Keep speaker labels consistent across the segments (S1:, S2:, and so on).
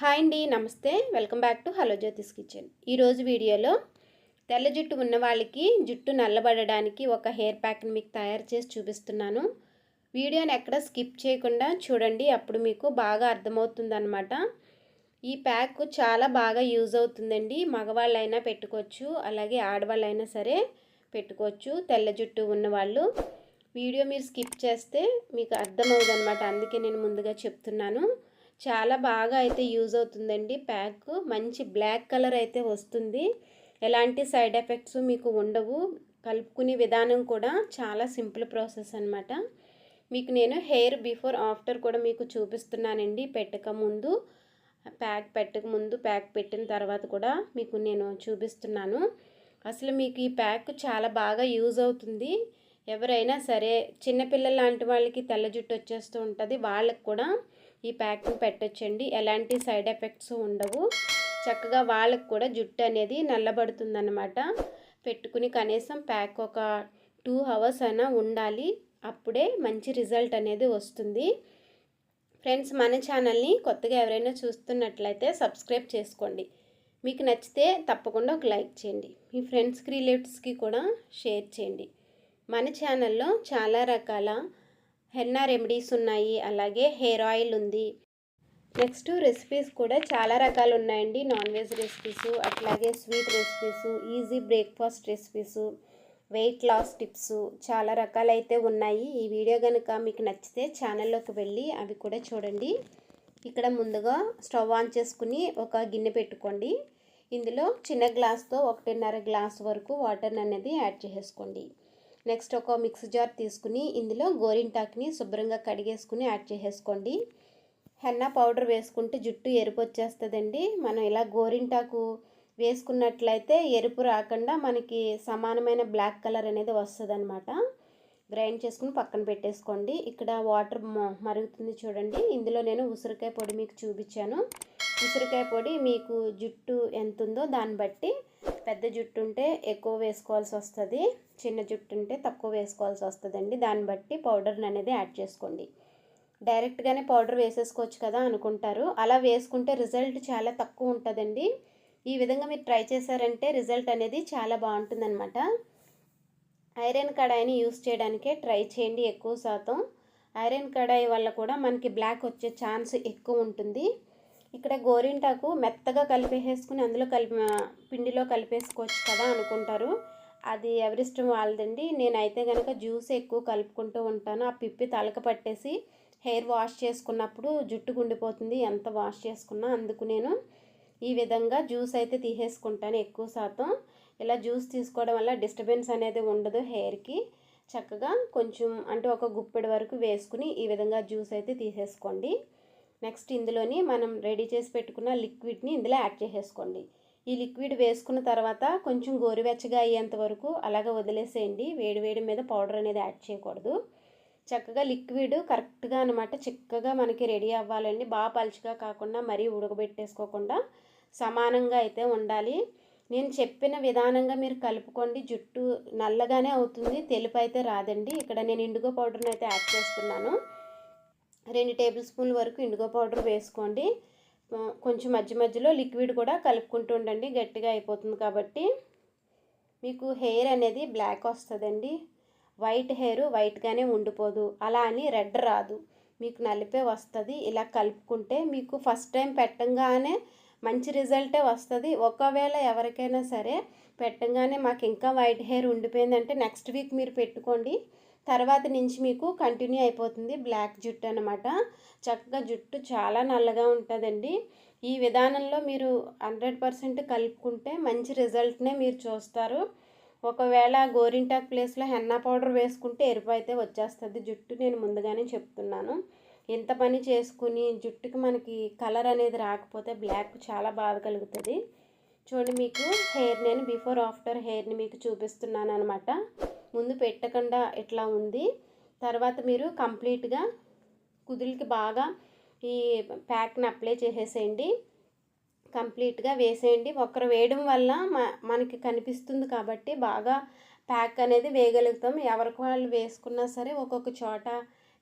S1: Hi అండి నమస్తే. Welcome back to hello Jyotish kitchen. ఈరోజు వీడియోలో తెల్ల జుట్టు ఉన్న వాళ్ళకి జుట్టు నల్లబడడానికి ఒక హెయిర్ ప్యాక్ని మీకు తయారు చేసి చూపిస్తున్నాను. వీడియోని ఎక్కడ స్కిప్ చేయకుండా చూడండి అప్పుడు మీకు బాగా అర్థమవుతుందనమాట ఈ ప్యాక్ చాలా బాగా యూజ్ అవుతుందండి. మగవాళ్ళైనా పెట్టుకోవచ్చు అలాగే ఆడవాళ్ళైనా సరే పెట్టుకోవచ్చు తెల్ల జుట్టు ఉన్నవాళ్ళు వీడియో మీరు స్కిప్ చేస్తే మీకు అర్థమవుదనమాట అందుకే నేను ముందుగా చెప్తున్నాను. చాలా బాగా అయితే యూజ్ అవుతుందండి ప్యాక్. మంచి బ్లాక్ కలర్ అయితే వస్తుంది. ఎలాంటి సైడ్ ఎఫెక్ట్స్ మీకు ఉండవు. కలుపుకునే విధానం కూడా చాలా సింపుల్ ప్రాసెస్ అనమాట మీకు నేను హెయిర్ బిఫోర్ ఆఫ్టర్ కూడా మీకు చూపిస్తున్నానండి. పెట్టక ముందు ప్యాక్ పెట్టక ముందు ప్యాక్ పెట్టిన తర్వాత కూడా మీకు నేను చూపిస్తున్నాను. అసలు మీకు ఈ ప్యాక్ చాలా బాగా యూజ్ అవుతుంది. ఎవరైనా సరే చిన్నపిల్లల లాంటి వాళ్ళకి తెల్ల జుట్టు వచ్చేస్తూ ఉంటుంది. వాళ్ళకి కూడా ఈ ప్యాక్ని పెట్టచ్చండి. ఎలాంటి సైడ్ ఎఫెక్ట్స్ ఉండవు. చక్కగా వాళ్ళకు కూడా జుట్టు అనేది నల్లబడుతుందన్నమాట. పెట్టుకుని కనీసం ప్యాక్ ఒక టూ అవర్స్ అయినా ఉండాలి. అప్పుడే మంచి రిజల్ట్ అనేది వస్తుంది. ఫ్రెండ్స్ మన ఛానల్ని కొత్తగా ఎవరైనా చూస్తున్నట్లయితే సబ్స్క్రైబ్ చేసుకోండి. మీకు నచ్చితే తప్పకుండా ఒక లైక్ చేయండి. మీ ఫ్రెండ్స్కి రిలేటివ్స్కి కూడా షేర్ చేయండి. మన ఛానల్లో చాలా రకాల హెన్నా రెమెడీస్ ఉన్నాయి అలాగే హెయిర్ ఆయిల్ ఉంది. నెక్స్ట్ రెసిపీస్ కూడా చాలా రకాలు ఉన్నాయండి. నాన్ వెజ్ రెసిపీస్ అట్లాగే sweet recipes easy breakfast recipes weight loss tips చాలా రకాలైతే ఉన్నాయి. ఈ వీడియో కనుక మీకు నచ్చితే ఛానల్లోకి వెళ్ళి అవి కూడా చూడండి. ఇక్కడ ముందుగా స్టవ్ ఆన్ చేసుకుని ఒక గిన్నె పెట్టుకోండి. ఇందులో చిన్న గ్లాస్తో ఒకటిన్నర గ్లాస్ వరకు వాటర్ అనేది యాడ్ చేసేసుకోండి. నెక్స్ట్ ఒక మిక్స్ జార్ తీసుకుని ఇందులో గోరింటాకుని శుభ్రంగా కడిగేసుకుని యాడ్ చేసేసుకోండి. హెన్నా పౌడర్ వేసుకుంటే జుట్టు ఎరుపు వచ్చేస్తుందండి. మనం ఇలా గోరింటాకు వేసుకున్నట్లయితే ఎరుపు రాకుండా మనకి సమానమైన బ్లాక్ కలర్ అనేది వస్తుందన్నమాట. గ్రైండ్ చేసుకుని పక్కన పెట్టేసుకోండి. ఇక్కడ వాటర్ మరుగుతుంది చూడండి. ఇందులో నేను ఉసిరికాయ పొడి మీకు చూపించాను. ఉసిరికాయ పొడి మీకు జుట్టు ఎంత ఉందో దాన్ని బట్టి పెద్ద జుట్టు ఉంటే ఎక్కువ వేసుకోవాల్సి వస్తుంది చిన్న జుట్టు ఉంటే తక్కువ వేసుకోవాల్సి వస్తుందండి. దాన్ని బట్టి పౌడర్ని అనేది యాడ్ చేసుకోండి. డైరెక్ట్గానే పౌడర్ వేసేసుకోవచ్చు కదా అనుకుంటారు. అలా వేసుకుంటే రిజల్ట్ చాలా తక్కువ ఉంటుందండి. ఈ విధంగా మీరు ట్రై చేశారంటే రిజల్ట్ అనేది చాలా బాగుంటుందన్నమాట. ఐరన్ కడాయిని యూస్ చేయడానికే ట్రై చేయండి ఎక్కువ శాతం. ఐరన్ కడాయి వల్ల కూడా మనకి బ్లాక్ వచ్చే ఛాన్స్ ఎక్కువ ఉంటుంది. ఇక్కడ గోరింటాకు మెత్తగా కలిపేసుకుని అందులో కలిపి పిండిలో కలిపేసుకోవచ్చు కదా అనుకుంటారు. అది ఎవరిష్టం వాళ్ళదండి. నేనైతే కనుక జ్యూస్ ఎక్కువ కలుపుకుంటూ ఉంటాను. ఆ పిప్పి తలక పట్టేసి హెయిర్ వాష్ చేసుకున్నప్పుడు జుట్టు గుండిపోతుంది. ఎంత వాష్ చేసుకున్నా అందుకు నేను ఈ విధంగా జ్యూస్ అయితే తీసేసుకుంటాను ఎక్కువ శాతం. ఇలా జ్యూస్ తీసుకోవడం వల్ల డిస్టర్బెన్స్ అనేది ఉండదు హెయిర్కి. చక్కగా కొంచెం అంటే ఒక గుప్పెడు వరకు వేసుకుని ఈ విధంగా జ్యూస్ అయితే తీసేసుకోండి. నెక్స్ట్ ఇందులోని మనం రెడీ చేసి పెట్టుకున్న లిక్విడ్ని ఇందులో యాడ్ చేసేసుకోండి. ఈ లిక్విడ్ వేసుకున్న తర్వాత కొంచెం గోరువెచ్చగా అయ్యేంత వరకు అలాగే వదిలేసేయండి. వేడి వేడి మీద పౌడర్ అనేది యాడ్ చేయకూడదు. చక్కగా లిక్విడ్ కరెక్ట్గా అనమాట చిక్కగా మనకి రెడీ అవ్వాలండి. బాగా పలుచగా కాకుండా మరీ ఉడకబెట్టేసుకోకుండా సమానంగా అయితే ఉండాలి. నేను చెప్పిన విధానంగా మీరు కలుపుకోండి. జుట్టు నల్లగానే అవుతుంది. తెలుపు అయితే రాదండి. ఇక్కడ నేను ఇండుగో పౌడర్ని అయితే యాడ్ చేస్తున్నాను. రెండు టేబుల్ స్పూన్ వరకు ఇండుగో పౌడర్ వేసుకోండి. కొంచెం మధ్య మధ్యలో లిక్విడ్ కూడా కలుపుకుంటూ ఉండండి. గట్టిగా అయిపోతుంది కాబట్టి మీకు హెయిర్ అనేది బ్లాక్ వస్తుందండి. వైట్ హెయిర్ వైట్గానే ఉండిపోదు. అలా అని రెడ్ రాదు. మీకు నలిపే వస్తుంది. ఇలా కలుపుకుంటే మీకు ఫస్ట్ టైం పెట్టంగానే మంచి రిజల్టే వస్తుంది. ఒకవేళ ఎవరికైనా సరే పెట్టంగానే మాకు ఇంకా వైట్ హెయిర్ ఉండిపోయిందంటే నెక్స్ట్ వీక్ మీరు పెట్టుకోండి. తర్వాత నుంచి మీకు కంటిన్యూ అయిపోతుంది బ్లాక్ జుట్టు అనమాట చక్కగా జుట్టు చాలా నల్లగా ఉంటుందండి. ఈ విధానంలో మీరు హండ్రెడ్ పర్సెంట్ కలుపుకుంటే మంచి రిజల్ట్నే మీరు చూస్తారు. ఒకవేళ గోరింటాక్ ప్లేస్లో హెన్నా పౌడర్ వేసుకుంటే ఎరుపు అయితే వచ్చేస్తుంది జుట్టు. నేను ముందుగానే చెప్తున్నాను. ఇంత పని చేసుకుని జుట్టుకి మనకి కలర్ అనేది రాకపోతే బ్లాక్ చాలా బాధ కలుగుతుంది. చూడండి మీకు హెయిర్ నేను బిఫోర్ ఆఫ్టర్ హెయిర్ని మీకు చూపిస్తున్నాను అనమాట ముందు పెట్టకుండా ఇట్లా ఉంది? తర్వాత మీరు కంప్లీట్గా కుదులకి బాగా ఈ ప్యాక్ని అప్లై చేసేసేయండి. కంప్లీట్గా వేసేయండి. ఒకరు వేయడం వల్ల మనకి కనిపిస్తుంది కాబట్టి బాగా ప్యాక్ అనేది వేయగలుగుతాం. ఎవరికి వాళ్ళు వేసుకున్నా సరే ఒక్కొక్క చోట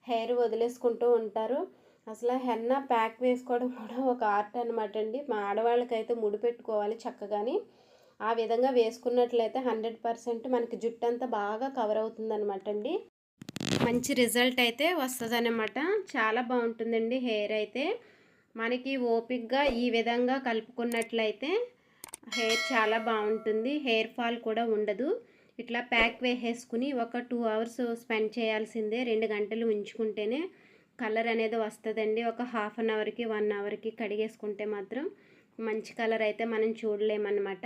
S1: హెయిర్ వదిలేసుకుంటూ ఉంటారు. అసలు హెన్న ప్యాక్ వేసుకోవడం కూడా ఒక ఆర్ట్ అనమాట అండి. మా ఆడవాళ్ళకైతే ముడి పెట్టుకోవాలి చక్కగాని. ఆ విధంగా వేసుకున్నట్లయితే హండ్రెడ్ పర్సెంట్ మనకి జుట్టు అంతా బాగా కవర్ అవుతుంది అనమాట అండి. మంచి రిజల్ట్ అయితే వస్తుందన్నమాట. చాలా బాగుంటుందండి హెయిర్ అయితే. మనకి ఓపిక్గా ఈ విధంగా కలుపుకున్నట్లయితే హెయిర్ చాలా బాగుంటుంది. హెయిర్ ఫాల్ కూడా ఉండదు. ఇట్లా ప్యాక్ వేసేసుకుని ఒక టూ అవర్స్ స్పెండ్ చేయాల్సిందే. రెండు గంటలు ఉంచుకుంటేనే కలర్ అనేది వస్తుందండి. ఒక హాఫ్ అన్ అవర్కి వన్ అవర్కి కడిగేసుకుంటే మాత్రం మంచి కలర్ అయితే మనం చూడలేమన్నమాట.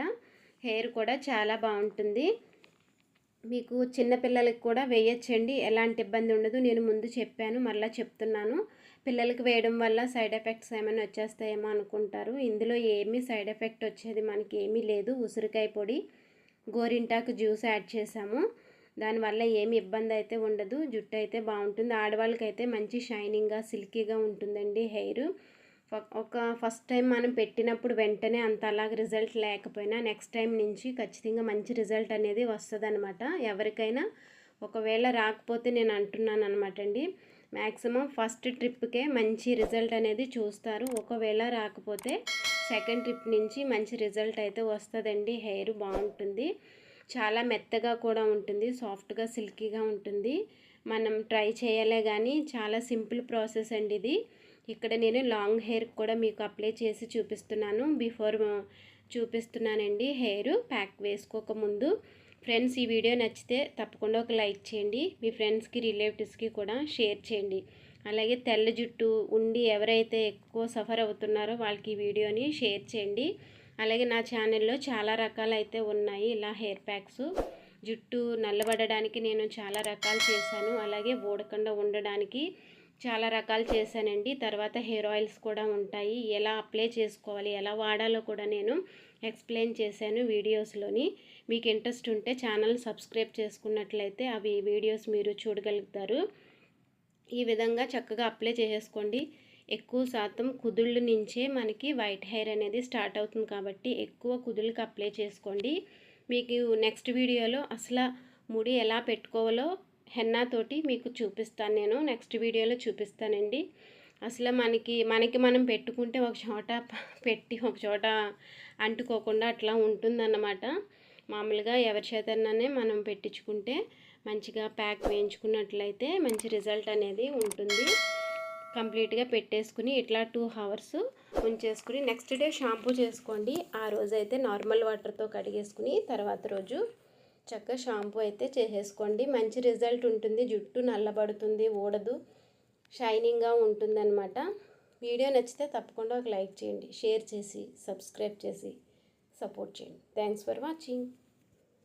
S1: హెయిర్ కూడా చాలా బాగుంటుంది. మీకు చిన్నపిల్లలకి కూడా వేయచ్చండి. ఎలాంటి ఇబ్బంది ఉండదు. నేను ముందు చెప్పాను మళ్ళీ చెప్తున్నాను. పిల్లలకి వేయడం వల్ల సైడ్ ఎఫెక్ట్స్ ఏమైనా వచ్చేస్తాయేమో అనుకుంటారు. ఇందులో ఏమీ సైడ్ ఎఫెక్ట్ వచ్చేది మనకి ఏమీ లేదు. ఉసిరికాయ పొడి గోరింటాకు జ్యూస్ యాడ్ చేసాము దానివల్ల ఏమి ఇబ్బంది అయితే ఉండదు. జుట్టు అయితే బాగుంటుంది. ఆడవాళ్ళకైతే మంచి షైనింగ్గా సిల్కీగా ఉంటుందండి హెయిర్. ఒక ఫస్ట్ టైం మనం పెట్టినప్పుడు వెంటనే అంత అలాగ రిజల్ట్ లేకపోయినా నెక్స్ట్ టైం నుంచి ఖచ్చితంగా మంచి రిజల్ట్ అనేది వస్తుంది అనమాట ఎవరికైనా ఒకవేళ రాకపోతే నేను అంటున్నాను అనమాట అండి. మ్యాక్సిమం ఫస్ట్ ట్రిప్కే మంచి రిజల్ట్ అనేది చూస్తారు. ఒకవేళ రాకపోతే సెకండ్ ట్రిప్ నుంచి మంచి రిజల్ట్ అయితే వస్తుందండి. హెయిర్ బాగుంటుంది. చాలా మెత్తగా కూడా ఉంటుంది. సాఫ్ట్గా సిల్కీగా ఉంటుంది. మనం ట్రై చేయలే కానీ చాలా సింపుల్ ప్రాసెస్ అండి ఇది. ఇక్కడ నేను లాంగ్ హెయిర్ కూడా మీకు అప్లై చేసి చూపిస్తున్నాను. బిఫోర్ చూపిస్తున్నానండి హెయిర్. ప్యాక్ వేసుకోకముందు ఫ్రెండ్స్ ఈ వీడియో నచ్చితే తప్పకుండా ఒక లైక్ చేయండి. మీ ఫ్రెండ్స్కి రిలేటివ్స్కి కూడా షేర్ చేయండి. అలాగే తెల్ల జుట్టు ఉండి ఎవరైతే ఎక్కువ సఫర్ అవుతున్నారో వాళ్ళకి ఈ వీడియోని షేర్ చేయండి. అలాగే నా ఛానల్లో చాలా రకాలు అయితే ఉన్నాయి ఇలా హెయిర్ ప్యాక్స్. జుట్టు నల్లబడడానికి నేను చాలా రకాలు చేశాను. అలాగే ఊడకుండా ఉండడానికి చాలా రకాలు చేశానండి. తర్వాత హెయిర్ ఆయిల్స్ కూడా ఉంటాయి. ఎలా అప్లై చేసుకోవాలి ఎలా వాడాలో కూడా నేను ఎక్స్ప్లెయిన్ చేశాను వీడియోస్లోని. మీకు ఇంట్రెస్ట్ ఉంటే ఛానల్ సబ్స్క్రైబ్ చేసుకున్నట్లయితే అవి వీడియోస్ మీరు చూడగలుగుతారు. ఈ విధంగా చక్కగా అప్లై చేసేసుకోండి. ఎక్కువ శాతం కుదుళ్ళ నుంచే మనకి వైట్ హెయిర్ అనేది స్టార్ట్ అవుతుంది కాబట్టి ఎక్కువ కుదుళ్ళకి అప్లై చేసుకోండి. మీకు నెక్స్ట్ వీడియోలో అసలు ముడి ఎలా పెట్టుకోవాలో హెన్నాతోటి మీకు చూపిస్తాను నేను. నెక్స్ట్ వీడియోలో చూపిస్తానండి. అసలు మనకి మనకి మనం పెట్టుకుంటే ఒక చోట పెట్టి ఒక చోట అంటుకోకుండా అట్లా ఉంటుందన్నమాట. మామూలుగా ఎవరి చేతన్నానే మనం పెట్టించుకుంటే మంచిగా ప్యాక్ వేయించుకున్నట్లయితే మంచి రిజల్ట్ అనేది ఉంటుంది. కంప్లీట్గా పెట్టేసుకుని ఇట్లా టూ అవర్స్ ఉంచేసుకుని నెక్స్ట్ డే షాంపూ చేసుకోండి. ఆ రోజు అయితే నార్మల్ వాటర్తో కడిగేసుకుని తర్వాత రోజు చక్కగా షాంపూ అయితే చేసేసుకోండి. మంచి రిజల్ట్ ఉంటుంది. జుట్టు నల్లబడుతుంది ఊడదు షైనింగ్గా ఉంటుందన్నమాట. వీడియో నచ్చితే తప్పకుండా ఒక లైక్ చేయండి. షేర్ చేసి సబ్స్క్రైబ్ చేసి సపోర్ట్ చేయండి. Thanks for watching.